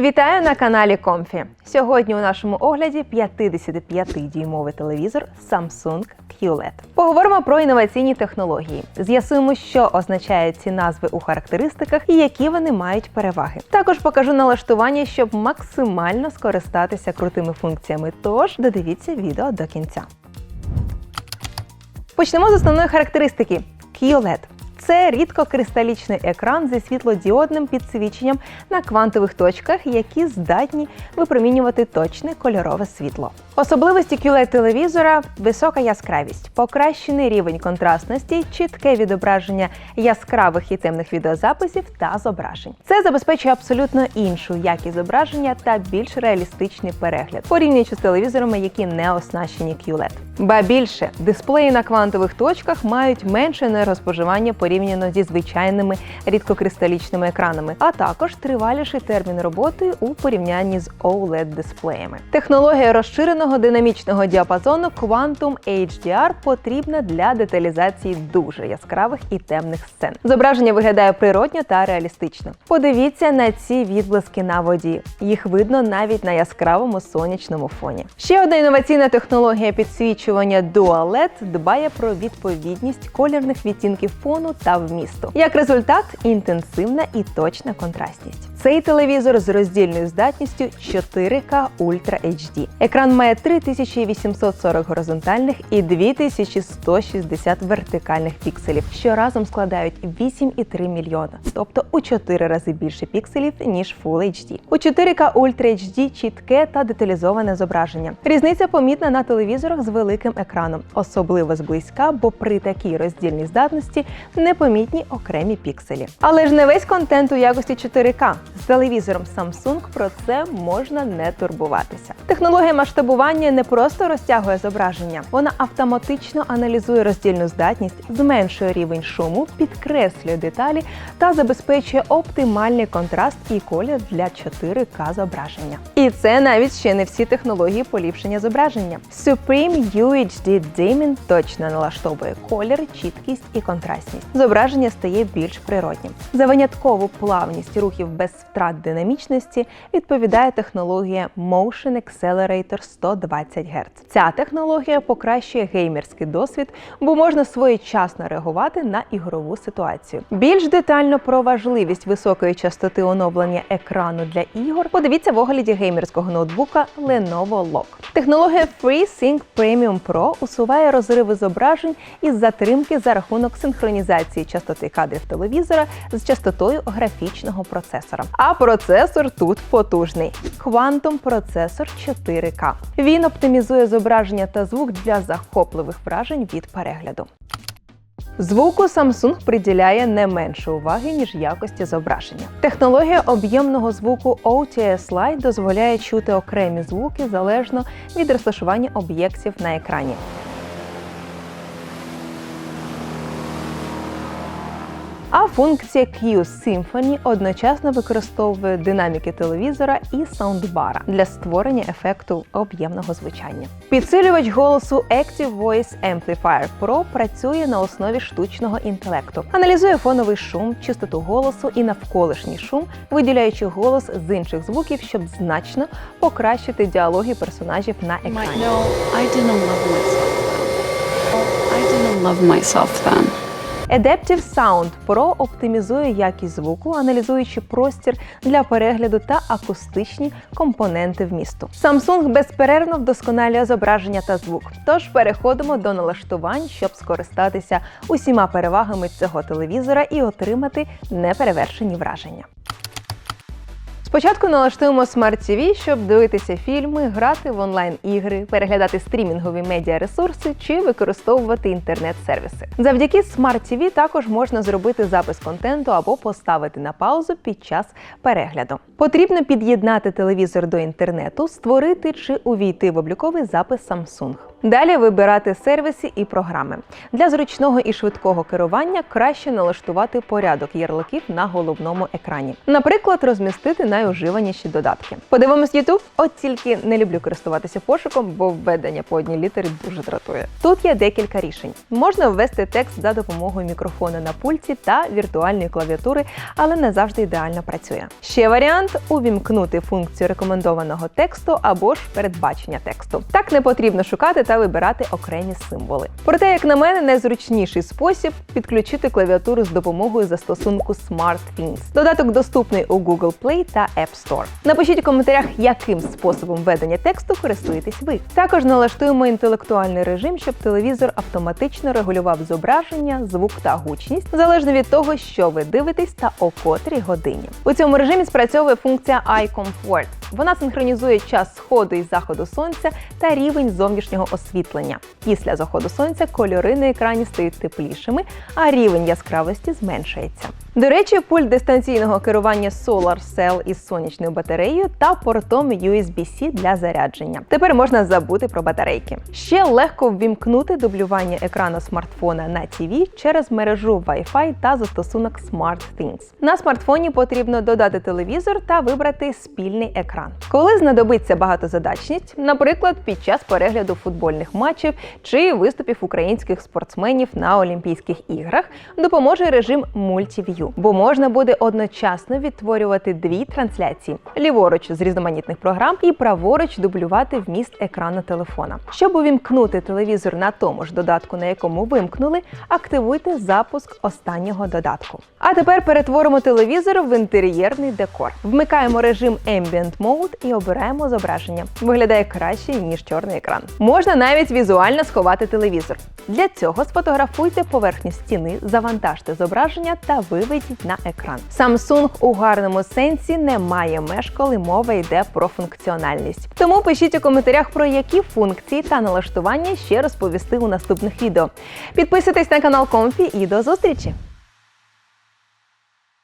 Вітаю на каналі Комфі. Сьогодні у нашому огляді 55-дюймовий телевізор Samsung QLED. Поговоримо про інноваційні технології. З'ясуємо, що означають ці назви у характеристиках і які вони мають переваги. Також покажу налаштування, щоб максимально скористатися крутими функціями. Тож додивіться відео до кінця. Почнемо з основної характеристики QLED. Це рідкокристалічний екран зі світлодіодним підсвіченням на квантових точках, які здатні випромінювати точне кольорове світло. Особливості qled телевізора висока яскравість, покращений рівень контрастності, чітке відображення яскравих і темних відеозаписів та зображень. Це забезпечує абсолютно іншу якість зображення та більш реалістичний перегляд, порівнюючи з телевізорами, які не оснащені QLED. Ба більше дисплеї на квантових точках мають менше енергоспоживання порівняно зі звичайними рідкокристалічними екранами, а також триваліший термін роботи у порівнянні з oled дисплеями. Технологія розширеного динамічного діапазону Quantum HDR потрібна для деталізації дуже яскравих і темних сцен. Зображення виглядає природньо та реалістично. Подивіться на ці відблиски на воді. Їх видно навіть на яскравому сонячному фоні. Ще одна інноваційна технологія підсвічування Dual LED дбає про відповідність колірних відтінків фону та вмісту. Як результат, інтенсивна і точна контрастність. Цей телевізор з роздільною здатністю 4К Ultra HD. Екран має 3840 горизонтальних і 2160 вертикальних пікселів, що разом складають 8,3 мільйона, тобто у 4 рази більше пікселів ніж Full HD. У 4К Ultra HD чітке та деталізоване зображення. Різниця помітна на телевізорах з великим екраном, особливо зблизька, бо при такій роздільній здатності непомітні окремі пікселі. Але ж не весь контент у якості 4К. Телевізором Samsung про це можна не турбуватися. Технологія масштабування не просто розтягує зображення, вона автоматично аналізує роздільну здатність, зменшує рівень шуму, підкреслює деталі та забезпечує оптимальний контраст і колір для 4К зображення. І це навіть ще не всі технології поліпшення зображення. Supreme UHD Dimming точно налаштовує колір, чіткість і контрастність. Зображення стає більш природнім. За виняткову плавність рухів без втрат динамічності відповідає технологія Motion Accelerator 120 Гц. Ця технологія покращує геймерський досвід, бо можна своєчасно реагувати на ігрову ситуацію. Більш детально про важливість високої частоти оновлення екрану для ігор подивіться в огляді геймерського ноутбука Lenovo Lock. Технологія FreeSync Premium Pro усуває розриви зображень із затримки за рахунок синхронізації частоти кадрів телевізора з частотою графічного процесора. А процесор тут потужний. Quantum процесор 4К. Він оптимізує зображення та звук для захопливих вражень від перегляду. Звуку Samsung приділяє не менше уваги, ніж якості зображення. Технологія об'ємного звуку OTS Lite дозволяє чути окремі звуки залежно від розташування об'єктів на екрані. Функція Q Symphony одночасно використовує динаміки телевізора і саундбара для створення ефекту об'ємного звучання. Підсилювач голосу Active Voice Amplifier Pro працює на основі штучного інтелекту, аналізує фоновий шум, чистоту голосу і навколишній шум, виділяючи голос з інших звуків, щоб значно покращити діалоги персонажів на екрані. I didn't love myself. I didn't love myself then. Adaptive Sound Pro оптимізує якість звуку, аналізуючи простір для перегляду та акустичні компоненти вмісту. Samsung безперервно вдосконалює зображення та звук. Тож переходимо до налаштувань, щоб скористатися усіма перевагами цього телевізора і отримати неперевершені враження. Спочатку налаштуємо Smart TV, щоб дивитися фільми, грати в онлайн-ігри, переглядати стрімінгові медіаресурси чи використовувати інтернет-сервіси. Завдяки Smart TV також можна зробити запис контенту або поставити на паузу під час перегляду. Потрібно під'єднати телевізор до інтернету, створити чи увійти в обліковий запис Samsung. Далі вибирати сервіси і програми. Для зручного і швидкого керування краще налаштувати порядок ярликів на головному екрані. Наприклад, розмістити найуживаніші додатки. Подивимось YouTube? От тільки не люблю користуватися пошуком, бо введення по одній літері дуже дратує. Тут є декілька рішень. Можна ввести текст за допомогою мікрофона на пульті та віртуальної клавіатури, але не завжди ідеально працює. Ще варіант увімкнути функцію рекомендованого тексту або ж передбачення тексту. Так не потрібно шукати та вибирати окремі символи. Проте, як на мене, найзручніший спосіб підключити клавіатуру з допомогою застосунку SmartThings. Додаток доступний у Google Play та App Store. Напишіть у коментарях, яким способом ведення тексту користуєтесь ви. Також налаштуємо інтелектуальний режим, щоб телевізор автоматично регулював зображення, звук та гучність залежно від того, що ви дивитесь та о котрій годині. У цьому режимі спрацьовує функція Eye Comfort. Вона синхронізує час сходу і заходу сонця та рівень зовнішнього освітлення. Після заходу сонця кольори на екрані стають теплішими, а рівень яскравості зменшується. До речі, пульт дистанційного керування Solar Cell із сонячною батареєю та портом USB-C для зарядження. Тепер можна забути про батарейки. Ще легко ввімкнути дублювання екрану смартфона на TV через мережу Wi-Fi та застосунок SmartThings. На смартфоні потрібно додати телевізор та вибрати спільний екран. Коли знадобиться багатозадачність, наприклад, під час перегляду футбольних матчів чи виступів українських спортсменів на Олімпійських іграх, допоможе режим Multiview, бо можна буде одночасно відтворювати дві трансляції: ліворуч з різноманітних програм і праворуч дублювати вміст екрану телефона. Щоб увімкнути телевізор на тому ж додатку, на якому вимкнули, активуйте запуск останнього додатку. А тепер перетворимо телевізор в інтер'єрний декор. Вмикаємо режим Ambient Mode і обираємо зображення. Виглядає краще ніж чорний екран. Можна навіть візуально сховати телевізор. Для цього сфотографуйте поверхню стіни, завантажте зображення та виведіть на екран. Samsung у гарному сенсі не має меж, коли мова йде про функціональність. Тому пишіть у коментарях про які функції та налаштування ще розповісти у наступних відео. Підписуйтесь на канал Комфі і до зустрічі!